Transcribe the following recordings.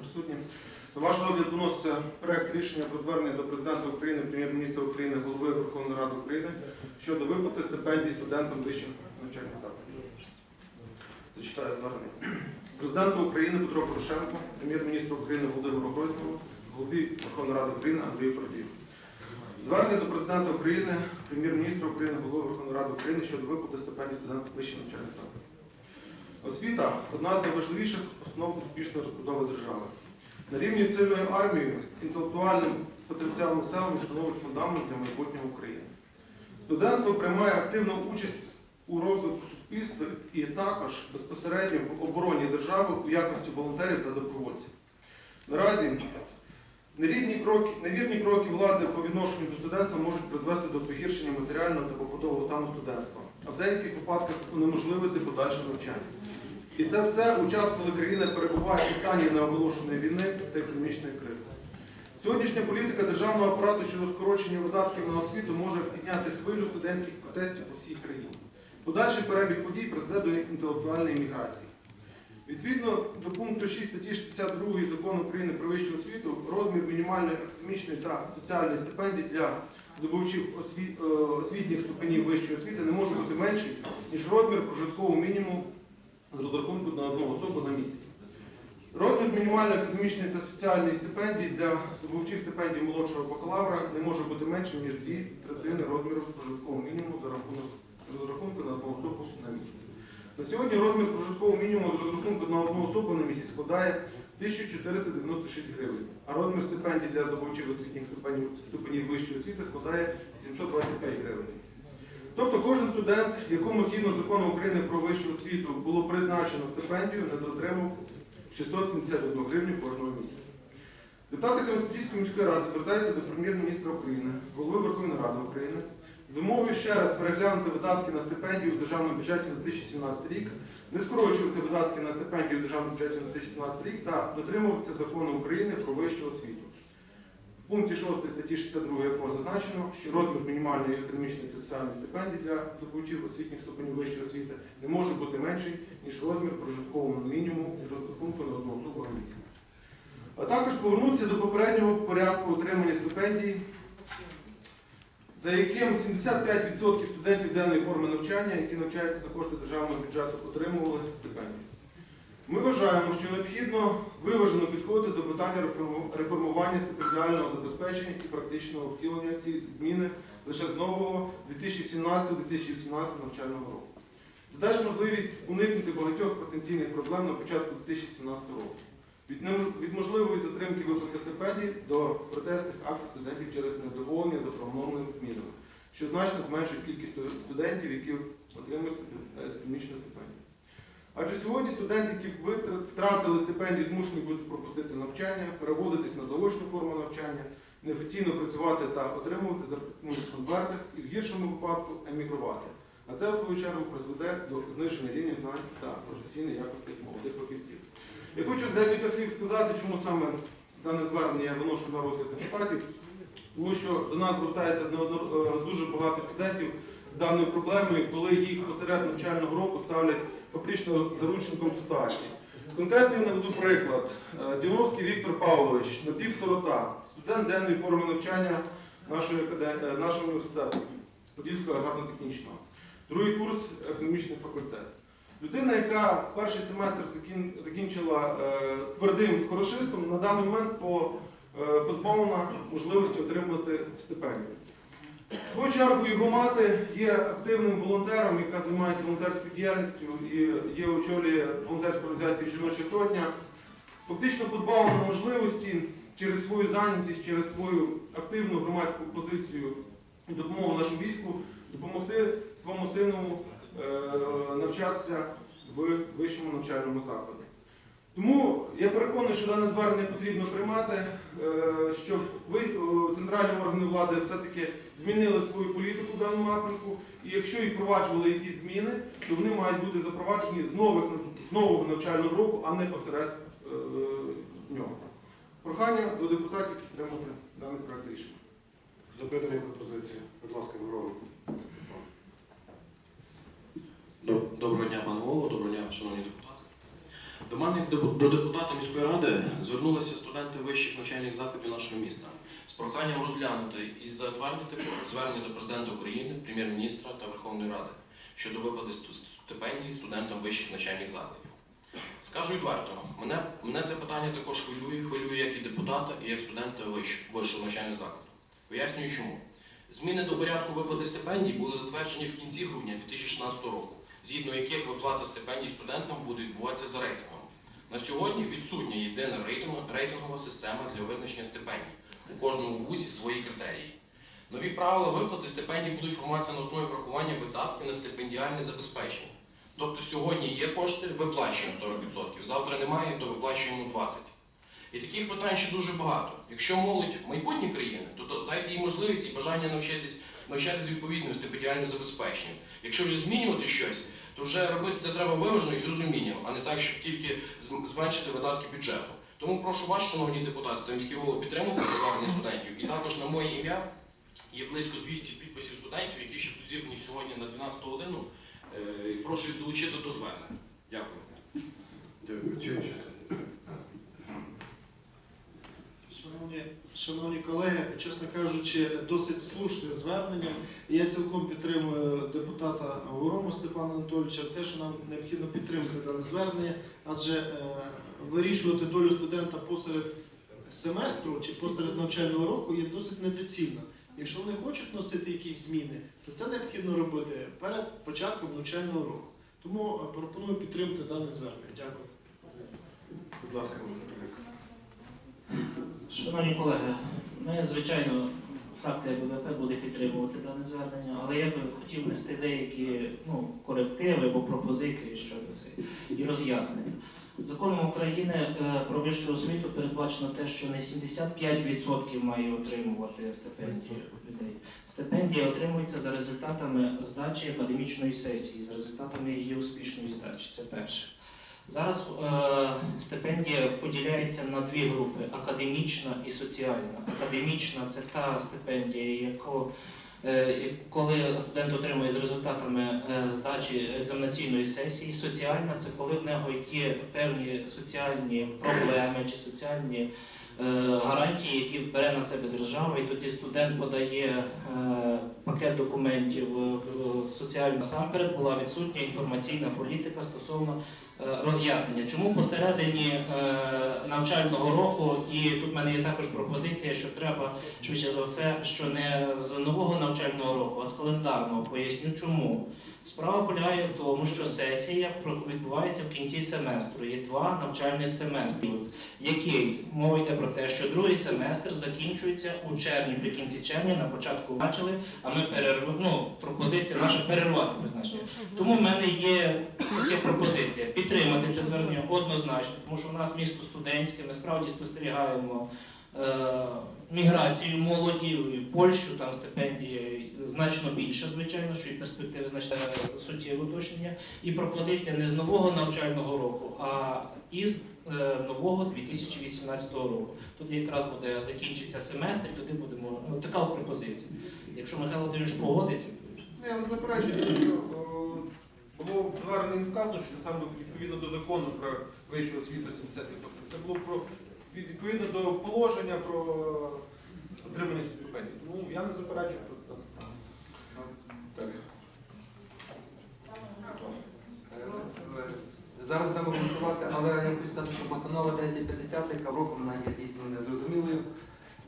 присутні. На ваш розгляд виноситься проект рішення про звернення до президента України, прем'єр-міністра України, голови Верховної Ради України щодо виплати стипендій студентам вищих навчальних закладів. Зачитаю звернення. Президенту України Петро Порошенко, прем'єр-міністру України Володимиру Гройсману, голові Верховної Ради України Андрію Парубію. Звернення до президента України, прем'єр-міністра України, голови Верховної Ради України щодо виплати стипендій студентам вищих навчальних закладів. Освіта одна з найважливіших основ успішної розбудови держави. На рівні з сильною армією, інтелектуальним потенціалом населення становить фундамент для майбутнього України. Студентство приймає активну участь у розвитку суспільства і також безпосередньо в обороні держави у якості волонтерів та добровольців. Наразі Невірні кроки, невірні кроки влади по відношенню до студентства можуть призвести до погіршення матеріального та побутового стану студентства, а в деяких випадках унеможливити подальше навчання. І це все у час, коли країна перебуває у стані неоголошеної війни та економічної кризи. Сьогоднішня політика державного апарату щодо скорочення видатків на освіту може підняти хвилю студентських протестів по всій країні. Подальший перебіг подій призведе до інтелектуальної міграції. Відповідно до пункту 6 статті 62 закону України про вищу освіту, розмір мінімальної академічної та соціальної стипендії для здобувачів осві- е, освітніх ступенів вищої освіти не може бути менший, ніж розмір прожиткового мінімуму з розрахунку на одну особу на місяць. Розмір мінімальної академічної та соціальної стипендії для здобувачів стипендії молодшого бакалавра не може бути меншим, ніж дві третини розміру прожиткового мінімуму за рахунок розрахунку на одну особу на місяць. На сьогодні розмір прожиткового мінімуму з розрахунку на одну особу на місяць складає 1496 гривень, а розмір стипендій для здобувачів освітніх ступенів, вищої освіти складає 725 гривень. Тобто кожен студент, якому згідно закону України про вищу освіту було призначено стипендію, недоотримав 671 гривню кожного місяця. Депутати Конституційської міської ради звертаються до прем'єр-міністра України, голови Верховної Ради України з вимогою ще раз переглянути видатки на стипендію у державному бюджеті на 2017 рік, не скорочувати видатки на стипендію у державному бюджеті на 2017 рік та дотримуватися закону України про вищу освіту. В пункті 6 статті 62 якого зазначено, що розмір мінімальної академічної та соціальної стипендії для здобувачів освітніх ступенів вищої освіти не може бути менший, ніж розмір прожиткового мінімуму з розрахунку на одну особу на місяць. А також повернутися до попереднього порядку отримання стипендій, за яким 75% студентів денної форми навчання, які навчаються за кошти державного бюджету, отримували стипендії. Ми вважаємо, що необхідно виважено підходити до питання реформування стипендіального забезпечення і практичного втілення ці зміни лише з нового 2017-2018 навчального року. Задасть можливість уникнути багатьох потенційних проблем на початку 2017 року. Від, можливої затримки виплати стипендій до протестних акцій студентів через недоволення запропонованими змінами, що значно зменшує кількість студентів, які отримують стипе- академічну стипендію. Адже сьогодні студенти, які втратили стипендію, змушені будуть пропустити навчання, переводитись на заочну форму навчання, неофіційно працювати та отримувати зарплатню в конвертах і в гіршому випадку емігрувати. А це, в свою чергу, призведе до зниження рівня знань та професійної якості молодих фахівців. Я хочу декілька слів сказати, чому саме дане звернення я виношу на розгляд депутатів, тому що до нас звертається е, дуже багато студентів з даною проблемою, коли їх посеред навчального року ставлять фактично заручником ситуації. Конкретний наведу приклад. Е, Діновський Віктор Павлович, напівсирота, студент денної форми навчання нашої е, нашого університету, Подільського аграрно-технічного, другий курс економічний факультет. Людина, яка перший семестр закінчила е, твердим хорошистом, на даний момент е, позбавлена можливості отримати стипендію. В свою чергу його мати є активним волонтером, яка займається волонтерською діяльністю і є очолює волонтерську організацію Жіноча сотня. Фактично позбавлена можливості через свою зайнятість, через свою активну громадську позицію і допомогу нашому війську допомогти своєму сину е, навчатися в вищому навчальному закладі. Тому я переконаний, що дане звернення потрібно приймати, е, щоб ви, е, центральні органи влади, все-таки змінили свою політику в даному напрямку. І якщо і впроваджували якісь зміни, то вони мають бути запроваджені з, нових, з нового навчального року, а не посеред е, нього. Прохання до депутатів підтримати даний проект рішення. Запитання пропозиції. Будь ласка, Мирону. Доброго дня, пане голово, доброго дня, шановні депутати. До мене до, депутата міської ради звернулися студенти вищих навчальних закладів нашого міста з проханням розглянути і затвердити звернення до президента України, прем'єр-міністра та Верховної Ради щодо виплати стипендій студентам вищих навчальних закладів. Скажу відверто, мене, мене це питання також хвилює, хвилює як і депутата, і як студента вищ- вищого навчальних закладів. Пояснюю чому. Зміни до порядку виплати стипендій були затверджені в кінці грудня 2016 року, згідно яких виплата стипендій студентам буде відбуватися за рейтингом. На сьогодні відсутня єдина рейтингова система для визначення стипендій. У кожному вузі свої критерії. Нові правила виплати стипендій будуть формуватися на основі врахування видатків на стипендіальне забезпечення. Тобто сьогодні є кошти, виплачуємо 40%, завтра немає, то виплачуємо 20%. І таких питань ще дуже багато. Якщо молодь майбутні країни, то дайте їй можливість і бажання навчитись, навчатись відповідним стипендіальним забезпеченням. Якщо вже змінювати щось, то вже робити це треба виважено і з розумінням, а не так, щоб тільки зменшити видатки бюджету. Тому прошу вас, шановні депутати та міський голова, підтримати звернення студентів. І також на моє ім'я є близько 200 підписів студентів, які ще будуть зібрані сьогодні на 12 годину. Е, і Прошу їх долучити до звернення. Дякую. Дякую. Шановні, шановні колеги, чесно кажучи, досить слушне звернення. І Я цілком підтримую депутата Горому Степана Анатолійовича те, що нам необхідно підтримати дане звернення, адже е, вирішувати долю студента посеред семестру чи посеред навчального року є досить недоцільно. Якщо вони хочуть носити якісь зміни, то це необхідно робити перед початком навчального року. Тому е, пропоную підтримати дане звернення. Дякую. Будь ласка, Шановні колеги, ми, звичайно, фракція БВП буде підтримувати дане звернення, але я би хотів внести деякі ну, корективи або пропозиції щодо цього і роз'яснення. Законом України е, про вищу освіту передбачено те, що не 75% має отримувати стипендію людей. Стипендія отримується за результатами здачі академічної сесії, за результатами її успішної здачі. Це перше. Зараз е, стипендія поділяється на дві групи: академічна і соціальна. Академічна це та стипендія, яку е, коли студент отримує з результатами е, здачі екзаменаційної сесії. Соціальна це коли в нього є певні соціальні проблеми чи соціальні гарантії, які бере на себе держава, і тоді студент подає е, пакет документів е, в соціальну насамперед була відсутня інформаційна політика стосовно е, роз'яснення, чому посередині е, навчального року, і тут в мене є також пропозиція, що треба швидше за все, що не з нового навчального року, а з календарного. Поясню чому. Справа полягає в тому, що сесія відбувається в кінці семестру. Є два навчальних семестри, який мова йде про те, що другий семестр закінчується у червні, при кінці червня, на початку бачили, а ми перерв... ну, пропозиція наша перервати призначення. Тому в мене є така пропозиція підтримати це звернення однозначно, тому що в нас місто студентське, ми справді спостерігаємо міграцію молоді в Польщу, там стипендії значно більше, звичайно, що і перспективи значно суттєве уточнення. І пропозиція не з нового навчального року, а із е, нового 2018 року. Тут якраз буде закінчиться семестр, і туди будемо ну, така пропозиція. Якщо Михайло Володимирович погодиться. Ну, Я не заперечую, що було в зверненні вказано, що саме відповідно до закону про вищу освіту 70%. Це було про відповідно до положення про отримання стипендій. Тому я не заперечую. про це. Так. Зараз будемо голосувати, але я хочу сказати, що постанова 1050, яка роком вона є дійсно незрозумілою,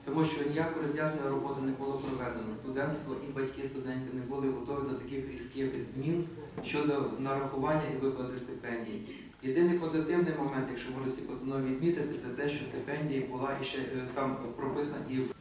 тому що ніякої роз'яснення роботи не було проведено. Студентство і батьки студентів не були готові до таких різких змін щодо нарахування і виплати стипендій. Єдиний позитивний момент, якщо можу ці постанові змітити, це те, що стипендія була і ще е, там прописана і в